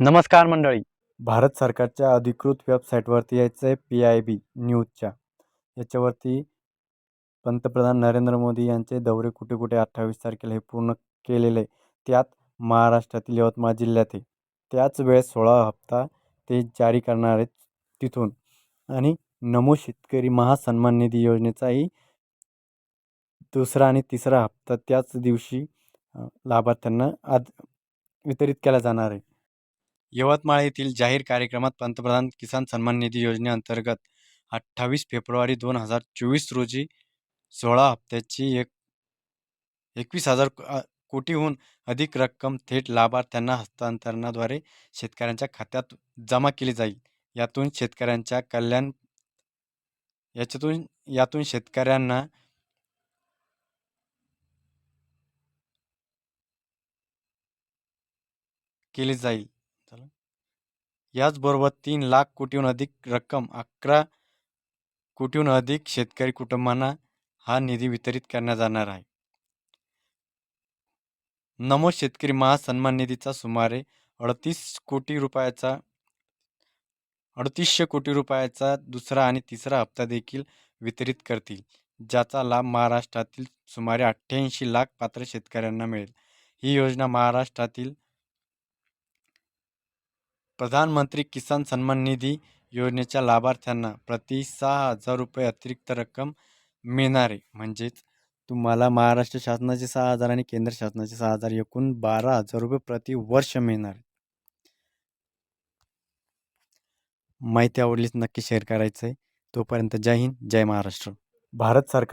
नमस्कार मंडळी. भारत सरकारच्या अधिकृत वेबसाईटवरती यायचं आहे पी आय बी न्यूजच्या. याच्यावरती पंतप्रधान नरेंद्र मोदी यांचे दौरे कुठे कुठे अठ्ठावीस तारखेला हे पूर्ण केलेले आहे त्यात महाराष्ट्रातील यवतमाळ जिल्ह्यात आहे. त्याच वेळेस सोळा हप्ता ते जारी करणार आहेत तिथून. आणि नमो शेतकरी महासन्मान निधी योजनेचाही दुसरा आणि तिसरा हप्ता त्याच दिवशी लाभार्थ्यांना आज वितरित केला जाणार आहे. यवतमाळ येथील जाहीर कार्यक्रमात पंतप्रधान किसान सन्मान निधी योजनेअंतर्गत अठ्ठावीस फेब्रुवारी दोन हजार चोवीस रोजी सोळा हप्त्याची एक एकवीस हजार कोटीहून अधिक रक्कम थेट लाभार्थ्यांना हस्तांतरणाद्वारे शेतकऱ्यांच्या खात्यात जमा केली जाईल. यातून शेतकऱ्यांच्या कल्याण याच्यातून यातून शेतकऱ्यांना केली जाईल. याचबरोबर तीन लाख कोटीहून अधिक रक्कम अकरा कोटीहून अधिक शेतकरी कुटुंबांना हा निधी वितरित करण्यात जाणार आहे. नमो शेतकरी महासन्मान निधीचा सुमारे अडतीस कोटी रुपयाचा अडतीसशे कोटी रुपयाचा दुसरा आणि तिसरा हप्ता देखील वितरित करतील ज्याचा लाभ महाराष्ट्रातील सुमारे अठ्ठ्याऐंशी लाख पात्र शेतकऱ्यांना मिळेल. ही योजना महाराष्ट्रातील प्रधानमंत्री किसान सन्मान निधी योजनेच्या लाभार्थ्यांना प्रति सहा हजार रुपये अतिरिक्त रक्कम मिळणार. आहे म्हणजेच तुम्हाला महाराष्ट्र शासनाचे सहा हजार आणि केंद्र शासनाचे सहा हजार एकूण बारा हजार रुपये प्रति वर्ष मिळणार. माहिती आवडलीच नक्की शेअर करायचं आहे तोपर्यंत जय हिंद जय महाराष्ट्र. भारत सरकार